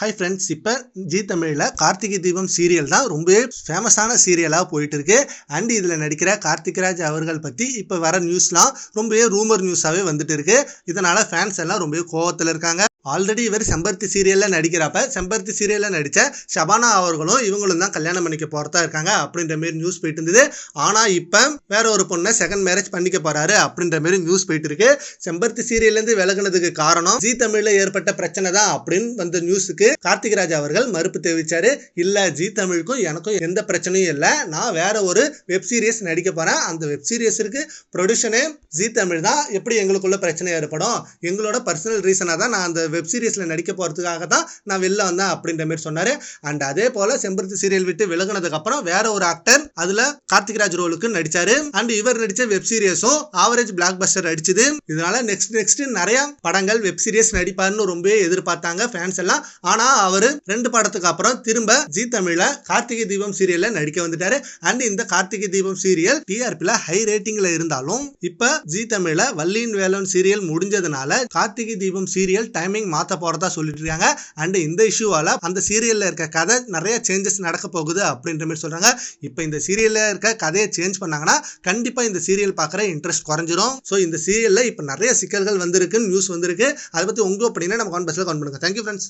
Hi friends இப்போ G தமிழில் Karthigai Deepam serial தான் ரொம்பவே ஃபேமஸான சீரியலாக போயிட்டு இருக்கு அண்ட் இதில் நடிக்கிற கார்த்திக்ராஜ் அவர்கள் பற்றி இப்போ வர நியூஸ்லாம் ரொம்பவே ரூமர் நியூஸாகவே வந்துட்டு இருக்கு இதனால் ஃபேன்ஸ் எல்லாம் ரொம்பவே கோவத்தில் இருக்காங்க. ஆல்ரெடி இவர் செம்பருத்தி சீரியலில் நடிக்கிறப்ப செம்பருத்தி சீரியலில் நடித்த ஷபானா அவர்களும் இவங்களும் தான் கல்யாணம் பண்ணிக்க போகிறதா இருக்காங்க அப்படின்ற மாரி நியூஸ் போயிட்டு இருந்தது. ஆனால் இப்போ வேற ஒரு பொண்ணை செகண்ட் மேரேஜ் பண்ணிக்க போகிறாரு அப்படின்ற மாரி நியூஸ் போயிட்டு இருக்கு. செம்பருத்தி சீரியல்லேருந்து விலகுனதுக்கு காரணம் ஜி தமிழில் ஏற்பட்ட பிரச்சனை தான் அப்படின்னு வந்த நியூஸுக்கு கார்த்திகராஜ் அவர்கள் மறுப்பு தெரிவித்தார் இல்லை ஜி தமிழுக்கும் எனக்கும் எந்த பிரச்சனையும் இல்லை. நான் வேற ஒரு வெப் சீரிஸ் நடிக்க போகிறேன் அந்த வெப் சீரியஸிற்கு ப்ரொடியூஷனே ஜி தமிழ் தான். எப்படி எங்களுக்குள்ள பிரச்சனை ஏற்படும்? எங்களோட பர்சனல் ரீசனாக தான் நான் அந்த வெப் சீரிஸில் நடிக்க போறதுக்காக தான் நான் வெளில வந்தேன் அப்படின்ற மாதிரி சொன்னார். அண்ட் அதே போல் செம்பருத்தி சீரியல் விட்டு விலகினதுக்கப்புறம் வேற ஒரு ஆக்டர் அதில் கார்த்திக்ராஜ் ரோலுக்கு நடித்தார் அண்ட் இவர் நடித்த வெப் சீரியஸும் ஆவரேஜ் பிளாக் பஸ்டர் அடிச்சது. இதனால நெக்ஸ்ட் நெக்ஸ்ட் நிறைய படங்கள் வெப் சீரிஸ் நடிப்பாருன்னு ரொம்பவே எதிர்பார்த்தாங்க ஃபேன்ஸ் எல்லாம். ஆனால் அவர் ரெண்டு படத்துக்கு அப்புறம் திரும்ப ஜி தமிழ்ல கார்த்திகை தீபம் சீரியல்ல நடிக்க வந்துட்டாரு. அண்ட் இந்த கார்த்திகை தீபம் சீரியல் டிஆர்பில ஹை ரேட்டிங்ல இருந்தாலும் இப்ப ஜி தமிழ்ல வள்ளியின் வேலன் சீரியல் முடிஞ்சதுனால கார்த்திகை தீபம் சீரியல் டைமிங் மாத்த போறதா சொல்லிட்டு இருக்காங்க அண்ட் இந்த இஷ்யூவால அந்த சீரியல்ல இருக்க கதை நிறைய சேஞ்சஸ் நடக்க போகுது அப்படின்ற மாதிரி சொல்றாங்க. இப்போ இந்த சீரியல்ல இருக்க கதையை சேஞ்ச் பண்ணாங்கன்னா கண்டிப்பா இந்த சீரியல் பார்க்குற இன்ட்ரெஸ்ட் குறைஞ்சிரும். ஸோ இந்த சீரியல்ல இப்போ நிறைய சிக்கல்கள் வந்திருக்கு நியூஸ் வந்திருக்கு. அதை பத்தி உங்க அப்படின்னா நம்ம கான்பஸில் கவுண்ட் பண்ணுங்கள் தேங்க்யூ ஃப்ரெண்ட்ஸ்